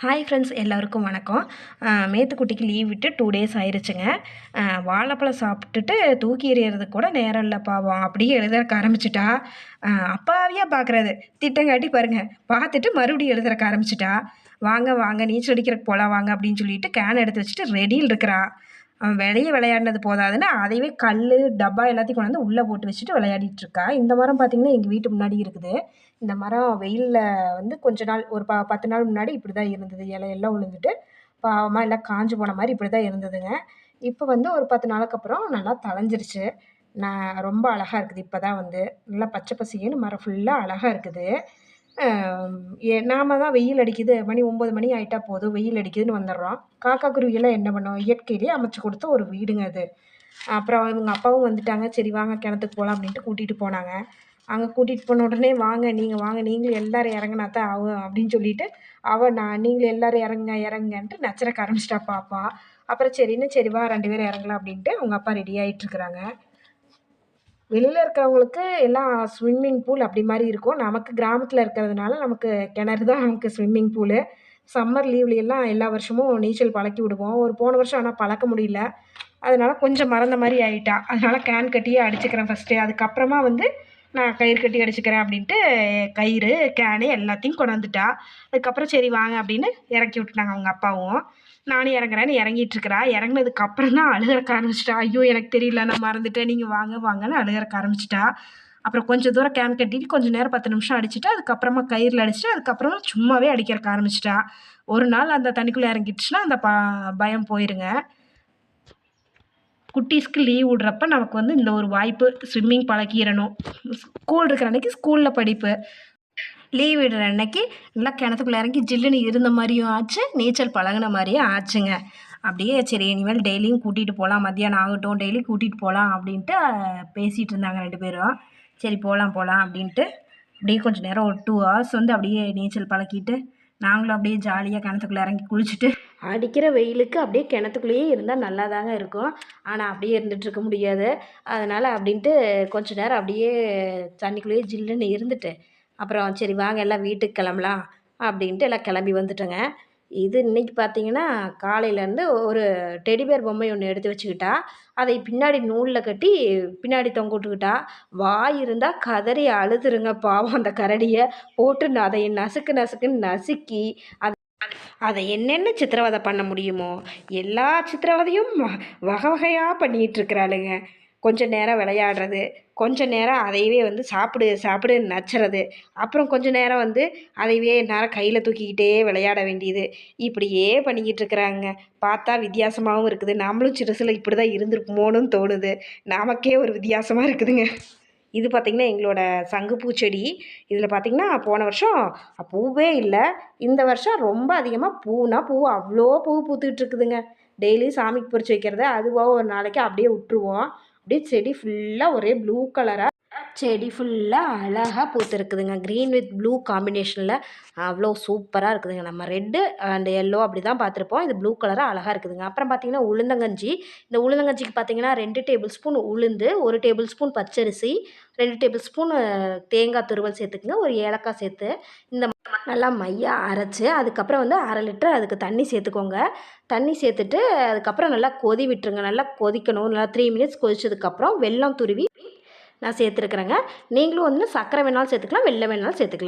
Hi friends எல்லாருக்கும் வணக்கம். மேத்துக்குட்டிக்கு லீவ் விட்டு டூ டேஸ் ஆயிடுச்சுங்க வாழைப்பழம் சாப்பிட்டுட்டு தூக்கி எறியறதுக்கு கூட நேரம் இல்லை பாவம் அப்படியே எழுதுறக்க ஆரம்பிச்சிட்டா. அப்பாவியாக பார்க்குறது திட்டங்காட்டி பாருங்கள் பார்த்துட்டு மறுபடியும் எழுதுறக்க ஆரம்பிச்சிட்டா. வாங்க வாங்க நீச்சல் அடிக்கிறக்கு போகலாம் வாங்க அப்படின்னு சொல்லிட்டு கேன் எடுத்து வச்சுட்டு ரெடியில் இருக்கிறா. அவன் வெளியே விளையாடினது போதாதுன்னு அதையவே கல் டப்பா எல்லாத்தையும் கொண்டு வந்து உள்ளே போட்டு வச்சுட்டு விளையாடிட்டு இருக்கா இந்த மரம் பார்த்திங்கன்னா எங்கள் வீட்டு முன்னாடி இருக்குது. இந்த மரம் வெயிலில் வந்து கொஞ்ச நாள் ஒரு ப பத்து நாள் முன்னாடி இப்படி தான் இருந்தது. இலையெல்லாம் விழுந்துட்டு பாவமாக எல்லாம் காஞ்சு போன மாதிரி இப்படி தான் இருந்ததுங்க. இப்போ வந்து ஒரு பத்து நாளுக்கு அப்புறம் நல்லா தழைஞ்சிருச்சு. நான் ரொம்ப அழகாக இருக்குது இப்போ தான் வந்து. நல்லா பச்சை பசின்னு மரம் ஃபுல்லாக அழகாக இருக்குது. நாம தான் வெயில் அடிக்குது. மணி ஒம்பது மணி ஆகிட்டா போதும். வெயில் அடிக்குதுன்னு வந்துடுறோம். காக்கா குருவியெல்லாம் என்ன பண்ணும்? இயற்கையிலேயே அமைச்சு கொடுத்த ஒரு வீடுங்க அது. அப்புறம் இவங்க அப்பாவும் வந்துட்டாங்க. சரி வாங்க கிணத்துக்கு போகலாம் அப்படின்ட்டு கூட்டிகிட்டு போனாங்க. அங்கே கூட்டிகிட்டு போன உடனே வாங்க நீங்கள் வாங்க. நீங்களும் எல்லோரும் இறங்கினா தான் ஆகும் அப்படின்னு சொல்லிட்டு அவள் நான் நீங்களும் எல்லோரும் இறங்குங்க இறங்குங்கன்ட்டு நச்சரக்க ஆரம்பிச்சிட்டா பாப்பா. அப்புறம் சரின்னு சரி வா ரெண்டு பேரும் இறங்கலாம் அப்படின்ட்டு அவங்க அப்பா ரெடி ஆகிட்டுருக்குறாங்க வெளியில் இருக்கிறவங்களுக்கு எல்லாம் ஸ்விம்மிங் பூல் அப்படி மாதிரி இருக்கும். நமக்கு கிராமத்தில் இருக்கிறதுனால நமக்கு கிணறு தான் நமக்கு ஸ்விம்மிங் பூலு சம்மர் லீவ்ல எல்லா வருஷமும் நீச்சல் பழக்கி விடுவோம். ஒரு போன வருஷம் ஆனால் பழக்க முடியல. அதனால் கொஞ்சம் மறந்த மாதிரி ஆகிட்டா அதனால் கேன் கட்டியே அடிச்சுக்கிறேன் ஃபஸ்ட்டு அதுக்கப்புறமா வந்து நான் கயிறு கட்டி அடிச்சுக்கிறேன் அப்படின்ட்டு கயிறு கேனு எல்லாத்தையும் கொண்டாந்துட்டா. அதுக்கப்புறம் சரி வாங்க அப்படின்னு இறக்கி விட்டுட்டாங்க அவங்க அப்பாவும். நானும் இறங்குறேன்னு இறங்கிட்டு இருக்கிறா இறங்கினதுக்கு அப்புறம் தான் அழுகிறக்க ஆரம்பிச்சிட்டா. ஐயோ எனக்கு தெரியல நான் மறந்துட்டேன். நீங்கள் வாங்க வாங்கன்னு அழுகிறக்க ஆரம்பிச்சிட்டா. அப்புறம் கொஞ்சம் தூரம் கேம் கட்டிட்டு கொஞ்சம் நேரம் பத்து நிமிஷம் அடிச்சுட்டு. அதுக்கப்புறமா கயிறில் அடிச்சுட்டு. அதுக்கப்புறமா சும்மாவே அடிக்கிறக்க ஆரம்பிச்சிட்டா. ஒரு நாள் அந்த தண்ணிக்குள்ளே இறங்கிடுச்சுன்னா அந்த ப பயம் போயிருங்க. குட்டீஸ்க்கு லீவ் விடுறப்ப நமக்கு வந்து இந்த ஒரு வாய்ப்பு ஸ்விம்மிங் பழக்கிடணும் ஸ்கூல் இருக்கிற அன்றைக்கி ஸ்கூலில் படிப்பு. லீவ் விடுற அன்னைக்கு நல்லா கிணத்துக்குள்ளே இறங்கி ஜில்லுன்னு இருந்த மாதிரியும் ஆச்சு நீச்சல் பழகுன மாதிரியும் ஆச்சுங்க. அப்படியே சரி இனிமேல் டெய்லியும் கூட்டிகிட்டு போகலாம் மத்தியானம் ஆகட்டும் டெய்லி கூட்டிகிட்டு போகலாம் அப்படின்ட்டு பேசிகிட்டு இருந்தாங்க ரெண்டு பேரும். சரி போகலாம் போகலாம் அப்படின்ட்டு அப்படியே கொஞ்சம் நேரம் ஒரு டூ ஹவர்ஸ் வந்து அப்படியே நீச்சல் பழக்கிட்டு நாங்களும் அப்படியே ஜாலியாக கிணத்துக்குள்ளே இறங்கி குளிச்சுட்டு அடிக்கிற வெயிலுக்கு அப்படியே கிணத்துக்குள்ளேயே இருந்தால் நல்லா தாங்க இருக்கும். ஆனால் அப்படியே இருந்துகிட்ருக்க இருக்க முடியாது. அதனால் அப்படின்ட்டு கொஞ்ச நேரம் அப்படியே தண்ணிக்குள்ளேயே ஜில்லுன்னு இருந்துட்டு அப்புறம் சரி வாங்க எல்லாம் வீட்டுக்கு கிளம்பலாம் அப்படின்ட்டு எல்லாம் கிளம்பி வந்துட்டோங்க. இது இன்றைக்கி பார்த்தீங்கன்னா காலையிலேருந்து ஒரு டெடிபேர் பொம்மை ஒன்று எடுத்து வச்சுக்கிட்டா அதை பின்னாடி நூலில் கட்டி பின்னாடி தொங்க விட்டுக்கிட்டா வாய் இருந்தால் கதறி அழுதுருங்க பாவம் அந்த கரடியை. போட்டு அதை நசுக்கு நசுக்குன்னு நசுக்கி அது அதை என்னென்ன சித்திரவதை பண்ண முடியுமோ எல்லா சித்திரவதையும் வ- வகை வகையாக பண்ணிகிட்டு கொஞ்சம் கொஞ்ச நேரம் விளையாடுறது கொஞ்ச நேரம் அதையவே வந்து சாப்பிடு சாப்பிடுன்னு நச்சுறது. அப்புறம் கொஞ்ச நேரம் வந்து அதையவே நேரம் கையில் தூக்கிக்கிட்டே விளையாட வேண்டியது. இப்படியே பண்ணிக்கிட்டு இருக்கிறாங்க. பார்த்தா வித்தியாசமாகவும் இருக்குது. நம்மளும் சிறுசில் இப்படி தான் இருந்திருக்குமோன்னு தோணுது. நமக்கே ஒரு வித்தியாசமாக இருக்குதுங்க. இது பார்த்திங்கன்னா எங்களோட சங்குப்பூ செடி. இதில் பார்த்திங்கன்னா போன வருஷம் பூவே இல்லை. இந்த வருஷம் ரொம்ப அதிகமாக பூனா பூ. அவ்வளோ பூ பூத்துக்கிட்டு இருக்குதுங்க. டெய்லியும் சாமிக்கு பறிச்சு வைக்கிறது அதுவாக ஒரு நாளைக்கு அப்படியே விட்டுருவோம். அப்படியே செடி ஃபுல்லாக ஒரே ப்ளூ கலராக செடி ஃபுல்லாக அழகாக பூத்துருக்குதுங்க. க்ரீன் வித் ப்ளூ காம்பினேஷனில் அவ்வளோ சூப்பராக இருக்குதுங்க. நம்ம ரெட்டு அண்ட் எல்லோ அப்படி தான் பார்த்துருப்போம். இது ப்ளூ கலராக அழகாக இருக்குதுங்க. அப்புறம் பார்த்தீங்கன்னா உளுந்தங்கஞ்சி. இந்த உளுந்தங்கஞ்சிக்கு பார்த்தீங்கன்னா ரெண்டு டேபிள் ஸ்பூன் உளுந்து ஒரு டேபிள் ஸ்பூன் பச்சரிசி ரெண்டு டேபிள் ஸ்பூன் தேங்காய் துருவல் சேர்த்துக்குங்க. ஒரு ஏலக்காய் சேர்த்து இந்த நல்லா மையாக அரைச்சி அதுக்கப்புறம் வந்து அரை லிட்டர் அதுக்கு தண்ணி சேர்த்துக்கோங்க. தண்ணி சேர்த்துட்டு அதுக்கப்புறம் நல்லா கொதி விட்டுருங்க. நல்லா கொதிக்கணும். நல்லா த்ரீ மினிட்ஸ் கொதிச்சதுக்கப்புறம் வெள்ளம் துருவி நான் சேர்த்துருக்குறேங்க. நீங்களும் வந்து சர்க்கரை வேணாலும் சேர்த்துக்கலாம் வெள்ளை வேணாலும் சேர்த்துக்கலாம்.